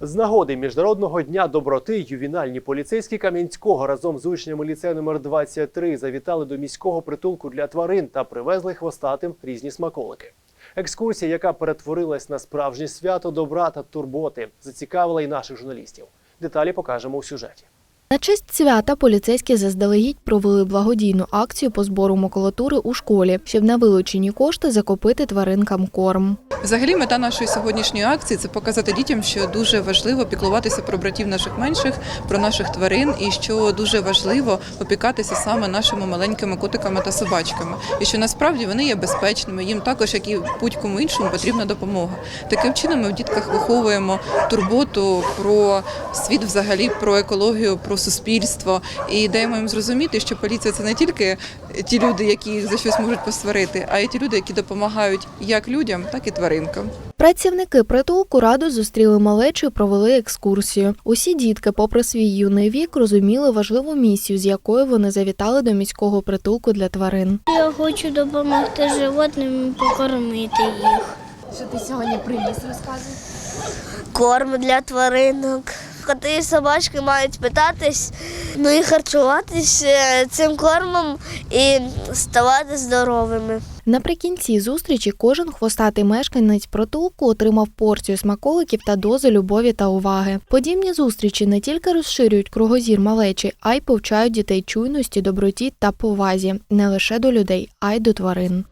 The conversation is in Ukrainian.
З нагоди міжнародного дня доброти ювінальні поліцейські Кам'янського разом з учнями ліцею номер 23 завітали до міського притулку для тварин та привезли хвостатим різні смаколики. Екскурсія, яка перетворилась на справжнє свято добра та турботи, зацікавила і наших журналістів. Деталі покажемо у сюжеті. На честь свята поліцейські заздалегідь провели благодійну акцію по збору макулатури у школі, щоб на вилучені кошти закупити тваринкам корм. Взагалі, мета нашої сьогоднішньої акції це показати дітям, що дуже важливо піклуватися про братів наших менших, про наших тварин, і що дуже важливо опікатися саме нашими маленькими котиками та собачками, і що насправді вони є безпечними. Їм також, як і будь-кому іншому, потрібна допомога. Таким чином, ми в дітках виховуємо турботу про світ, взагалі, про екологію, про суспільство і даємо їм зрозуміти, що поліція це не тільки ті люди, які їх за щось можуть посварити, а й ті люди, які допомагають як людям, так і тваринкам. Працівники притулку раду зустріли малечу і провели екскурсію. Усі дітки, попри свій юний вік, розуміли важливу місію, з якою вони завітали до міського притулку для тварин. Я хочу допомогти животним і покормити їх. Що ти сьогодні приніс, розказуй? Корм для тваринок. Коти і собачки мають питатись, ну і харчуватись е, цим кормом і ставати здоровими. Наприкінці зустрічі кожен хвостатий мешканець протулку отримав порцію смаколиків та дози любові та уваги. Подібні зустрічі не тільки розширюють кругозір малечі, а й повчають дітей чуйності, доброті та повазі не лише до людей, а й до тварин.